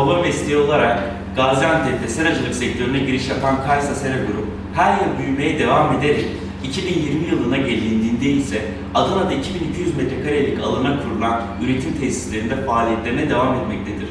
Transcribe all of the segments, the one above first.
olarak Gaziantep'te seracılık sektörüne giriş yapan Kaysa Sera Grup her yıl büyümeye devam ederek 2020 yılına gelindiğinde ise Adana'da 2200 metrekarelik alana kurulan üretim tesislerinde faaliyetlerine devam etmektedir.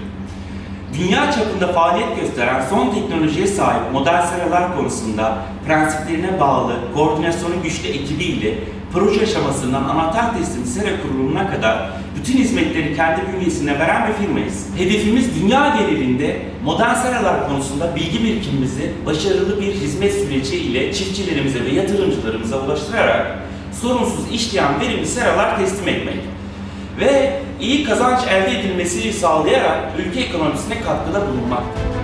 Dünya çapında faaliyet gösteren son teknolojiye sahip model seralar konusunda prensiplerine bağlı koordinasyonu güçlü ekibiyle proje aşamasından anahtar teslim sera kurulumuna kadar bütün hizmetleri kendi bünyesine veren bir firmayız. Hedefimiz dünya genelinde modern seralar konusunda bilgi birikimimizi başarılı bir hizmet süreci ile çiftçilerimize ve yatırımcılarımıza ulaştırarak sorunsuz işleyen verimli seralar teslim etmek ve iyi kazanç elde edilmesini sağlayarak ülke ekonomisine katkıda bulunmaktır.